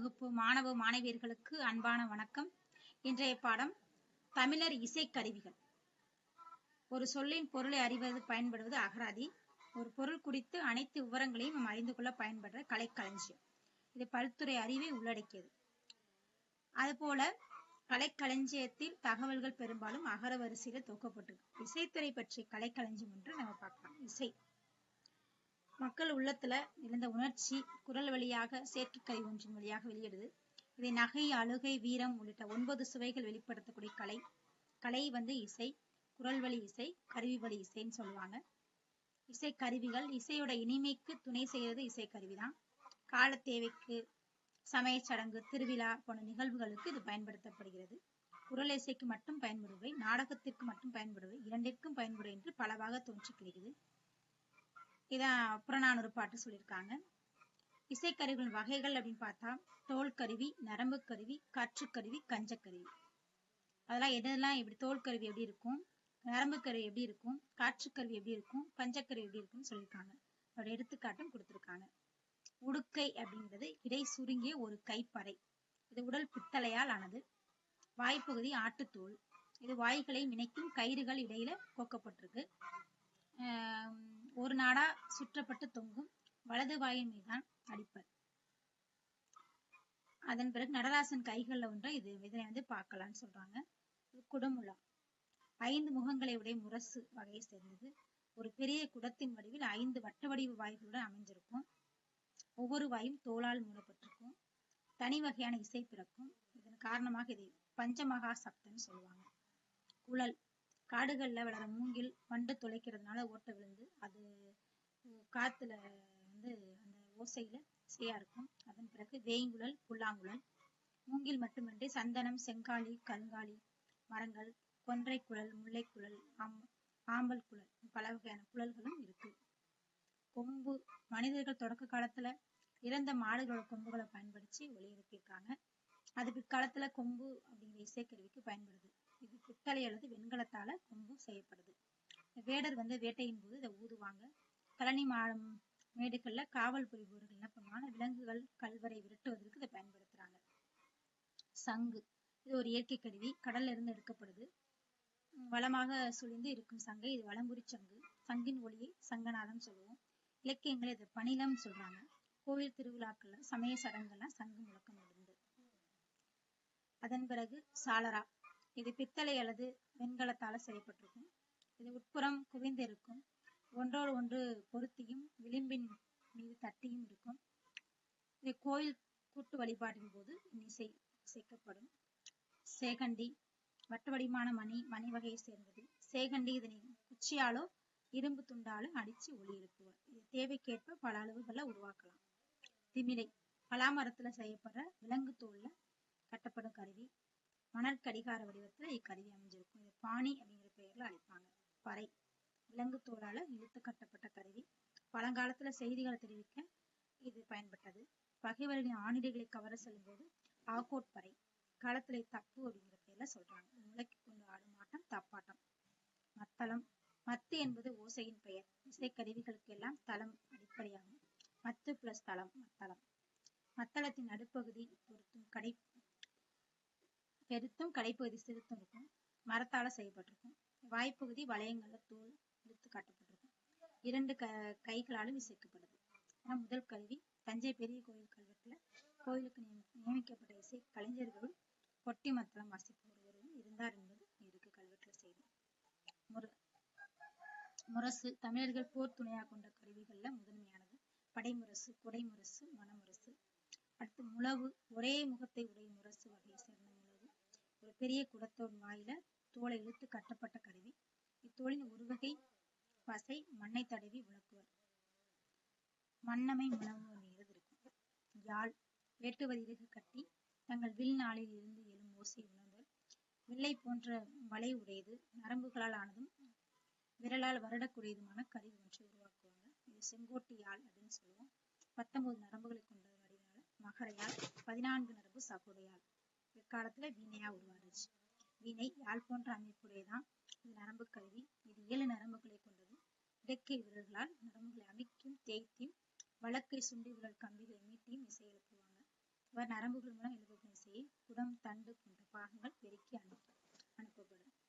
வகுப்பு மாணவ மாணவியர்களுக்கு அன்பான வணக்கம். இன்றைய பாடம் தமிழர் இசைக்கருவிகள். ஒரு சொல்லின் பொருளை அறிவது பயன்படுவது அகராதி. ஒரு பொருள் குறித்து அனைத்து விவரங்களையும் நாம் அறிந்து கொள்ள பயன்படுற கலைக்களஞ்சியம். இது பல்துறை அறிவை உள்ளடக்கியது. அதுபோல கலைக்களஞ்சியத்தில் தகவல்கள் பெரும்பாலும் அகர வரிசையில தொகுக்கப்பட்டிருக்கு. இசைத்துறை பற்றிய கலைக்களஞ்சியம் என்று நம்ம பார்க்கலாம். இசை. மக்கள் உள்ளத்துல இருந்த உணர்ச்சி குரல் வழியாக செயற்கைக்கருவி ஒன்றின் வழியாக வெளியிடுது இதை நகை அழுகை வீரம் உள்ளிட்ட ஒன்பது சுவைகள் வெளிப்படுத்தக்கூடிய கலை கலை வந்து இசை குரல் வழி இசை கருவி வழி இசைன்னு சொல்லுவாங்க. இசை கருவிகள் இசையோட இனிமைக்கு துணை செய்யறது இசை கருவிதான் கால தேவைக்கு சமய சடங்கு திருவிழா போன்ற நிகழ்வுகளுக்கு இது பயன்படுத்தப்படுகிறது. குரல் இசைக்கு மட்டும் பயன்படுவை நாடகத்திற்கு மட்டும் பயன்படுவை இரண்டிற்கும் பயன்படும் என்று பலவாக தோன்றி கிடைக்குது இதான் புறநானூறு பாட்டு சொல்லியிருக்காங்க இசைக்கருவிகளின் வகைகள் அப்படின்னு பார்த்தா தோல் கருவி நரம்பு கருவி காற்றுக்கருவி கஞ்சக்கருவி. அதெல்லாம் எதெல்லாம் எப்படி தோல் கருவி எப்படி இருக்கும் நரம்பு கருவி எப்படி இருக்கும் காற்றுக்கருவி எப்படி இருக்கும் பஞ்சக்கருவி எப்படி இருக்கும்னு சொல்லியிருக்காங்க அதோட எடுத்துக்காட்டும் கொடுத்துருக்காங்க. உடுக்கை அப்படிங்கிறது இடை சுருங்கிய ஒரு கைப்பறை. இது உடல் பித்தளையால் ஆனது. வாய்ப்பகுதி ஆட்டுத்தோல். இது வாய்களை இணைக்கும் கயிறுகள் இடையில கோக்கப்பட்டிருக்கு. ஒரு நாடா சுற்றப்பட்டு தொங்கும் வலது வாயின் மீதான் அடிப்பர். அதன் பிறகு நடராசன் கைகள்ல ஒன்றை இது இதனை வந்து பார்க்கலாம்னு சொல்றாங்க. குடமுலா ஐந்து முகங்களை உடைய முரசு வகையை சேர்ந்தது. ஒரு பெரிய குடத்தின் வடிவில் ஐந்து வட்ட வடிவு வாய்களுடன் அமைஞ்சிருக்கும். ஒவ்வொரு வாயும் தோளால் மூடப்பட்டிருக்கும். தனி வகையான இசை பிறக்கும். இதன் காரணமாக இதை பஞ்சமகா சப்தம்னு சொல்லுவாங்க. குழல் காடுகளில் வளர மூங்கில் வண்டு துளைக்கிறதுனால ஓட்டை விழுந்து அது காத்துல வந்து அந்த ஓசையில இசையாக இருக்கும். அதன் பிறகு வேய்ங்குழல் புல்லாங்குழல். மூங்கில் மட்டுமின்றி சந்தனம் செங்காலி கருங்காலி மரங்கள் கொன்றை குழல் முல்லை குழல் ஆம் ஆம்பல் குழல் பல வகையான குழல்களும் இருக்கு. கொம்பு மனிதர்கள் தொடக்க காலத்துல இறந்த மாடுகளோட கொம்புகளை பயன்படுத்தி ஒளி எழுப்பியிருக்காங்க அது பிற்காலத்துல கொம்பு அப்படிங்கிற இசைக்கருவிக்கு பயன்படுது. இது பித்தளை அல்லது வெண்கலத்தால கொம்பு செய்யப்படுது. வேடர் வந்து வேட்டையின் போது இதை ஊதுவாங்க. கழனி மா மேடுகள்ல காவல் புரிபவர்கள் என்ன பண்ணுவாங்க விலங்குகள் கல்வரை விரட்டுவதற்கு இதை பயன்படுத்துறாங்க. சங்கு. இது ஒரு இயற்கை கருவி. கடல்ல இருந்து எடுக்கப்படுது. வளமாக சுழிந்து இருக்கும் சங்கை. இது வளம்புரி சங்கு. சங்கின் ஒளியை சங்கநாதம் சொல்லுவோம். இலக்கியங்களை இது பணிலம் சொல்றாங்க. கோவில் திருவிழாக்கள்ல சமய சடங்குகள்லாம் சங்கு முழக்கம் இருந்து அதன் பிறகு சாலரா இது பித்தளை அல்லது வெண்கலத்தால செய்யப்பட்டிருக்கும். இது உட்புறம் குவிந்திருக்கும். ஒன்றோடு ஒன்று பொருத்தியும் விளிம்பின் மீது தட்டியும் இருக்கும். இது கோயில் கூட்டு வழிபாட்டின் போது இசை இசைக்கப்படும். சேகண்டி வட்ட வடிமான மணி மணி வகையை சேர்ந்தது. சேகண்டி இதனை குச்சியாலோ இரும்பு துண்டாலும் அடிச்சு ஒளி எழுப்புவார். இது தேவைக்கேற்ப பல அளவுகளை உருவாக்கலாம். திமிலை பலாமரத்துல செய்யப்படுற விலங்கு தோல்ல கட்டப்படும் கருவி. மணல் கடிகார வடிவத்துல இக்கருவி அமைஞ்சிருக்கும். இது பாணி அப்படிங்கிற பெயர்ல அழைப்பாங்க. பறை. விலங்கு தோலால இழுத்து கட்டப்பட்ட கருவி. பழங்காலத்துல செய்திகளை தெரிவிக்க இது பயன்பட்டது. பகைவர்களின் ஆணிடைகளை கவர செல்லும் போது ஆக்கோட் பறை. களத்துல தப்பு அப்படிங்கிற பேர்ல சொல்றாங்க. முளைக்கு கொண்டு ஆடும் ஆட்டம் தப்பாட்டம். மத்தளம். மத்து என்பது ஓசையின் பெயர். இசை கருவிகளுக்கு எல்லாம் தளம் அடிப்படையாகும். மத்து பிளஸ் தளம் மத்தளம். மத்தளத்தின் நடுப்பகுதி பொருத்தும் கடை பெருத்தும் கடைப்பகுதி சிறுத்தும் இருக்கும். மரத்தால செய்யப்பட்டிருக்கும். வாய்ப்பகுதி வளையங்கள்ல தோல் இழுத்து காட்டப்பட்டிருக்கும். இரண்டு க கைகளாலும் இசைக்கப்படுது. முதல் கல்வி தஞ்சை பெரிய கோயில் கல்வெட்டுல கோயிலுக்கு நியமிக்கப்பட்ட இசை கலைஞர்களும் கொட்டி மத்தளம் வாசிப்பு ஒருவரும் இருந்தார் என்பது இருக்கு கல்வெட்டுல செய்தி. முர முரசு தமிழர்கள் போர் துணையாக கொண்ட கருவிகள்ல முதன்மையானது. படைமுரசு குடைமுரசு மனமுரசு. அடுத்து முழவு ஒரே முகத்தை உடைய முரசு வகையை சேர்ந்த முழவு ஒரு பெரிய குடத்தோன் வாயில தோலை இழுத்து கட்டப்பட்ட கருவி. இத்தோளின் ஒரு வகை பசை மண்ணை தடவி விளக்குவர். மண்ணமை முழவு இருக்கும் யாழ் வேட்டுவர் இறகு கட்டி தங்கள் வில் நாளில் இருந்து எழும் ஓசை உணர்ந்தல் வில்லை போன்ற வலை உடையது நரம்புகளால் ஆனதும் விரலால் வருடக்கூடியதுமான கருவி ஒன்றை உருவாக்குவாங்க. இது செங்கோட்டு யாழ் அப்படின்னு சொல்லுவோம். பத்தொன்பது நரம்புகளை கொண்ட வடிவினால மகரையால் பதினான்கு நரம்பு சகோடையால் பிற்காலத்துல வீணையா உருவாருச்சு. வீணை யாழ் போன்ற அமைப்புடையதான் இது நரம்பு கருவி. இது ஏழு நரம்புகளை கொண்டது. இடக்கை விரல்களால் நரம்புகளை அமைக்கும் தேய்த்தியும் வழக்கை சுண்டி விரல் கம்பிகளை மீட்டியும் இசை எழுப்புவாங்க. இவர் நரம்புகள் மூலம் எழுப்பப்படும் இசையை குடம் தண்டு போன்ற பாகங்கள் பெருக்கி அனுப்பும்